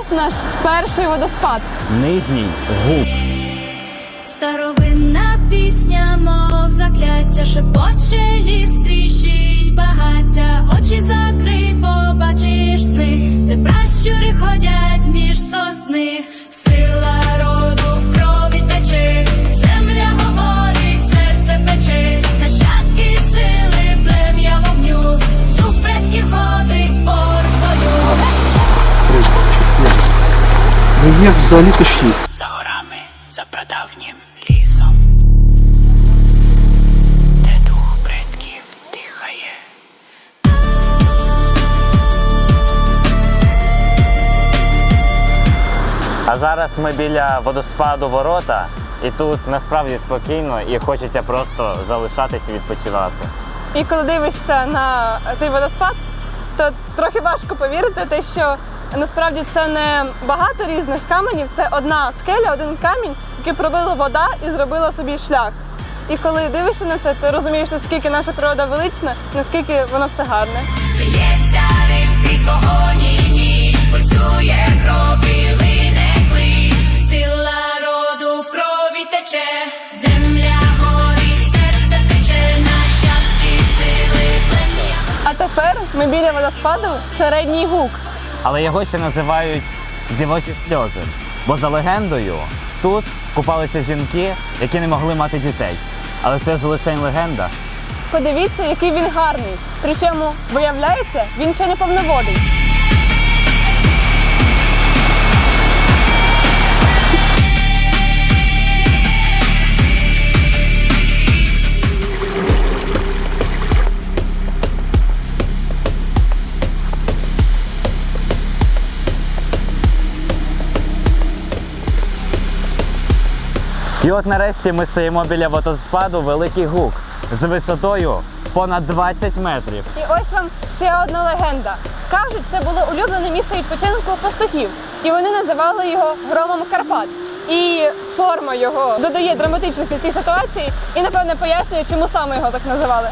ось наш перший водоспад. Нижній губ. Старовинна пісня, мов закляття, шепоче ліс тріщить багаття, очі закрий, є взагалі-то шість. за горами, за прадавнім лісом, де дух предків дихає. А зараз ми біля водоспаду ворота, і тут насправді спокійно і хочеться просто залишатися і відпочивати. І коли дивишся на цей водоспад, то трохи важко повірити, те, що насправді це не багато різних каменів, це одна скеля, один камінь, який пробила вода і зробила собі шлях. І коли дивишся на це, ти розумієш, наскільки наша природа велична, наскільки воно все гарне. Б'ється рибки з вогонь ніч, пульсує кров і лине клич, сила роду в крові тече, земля горить, серце тече, нащадки сили плем'я. А тепер ми біля водоспаду середній гук. Але його ще називають дівочі сльози. Бо за легендою тут купалися жінки, які не могли мати дітей. Але це ж лише легенда. Подивіться, який він гарний. Причому, виявляється, він ще не повноводий. І от нарешті ми стоїмо біля водоспаду Великий Гук з висотою понад 20 метрів. І ось вам ще одна легенда. Кажуть, це було улюблене місце відпочинку пастухів, і вони називали його громом Карпат. І форма його додає драматичності цій ситуації і, напевне, пояснює, чому саме його так називали.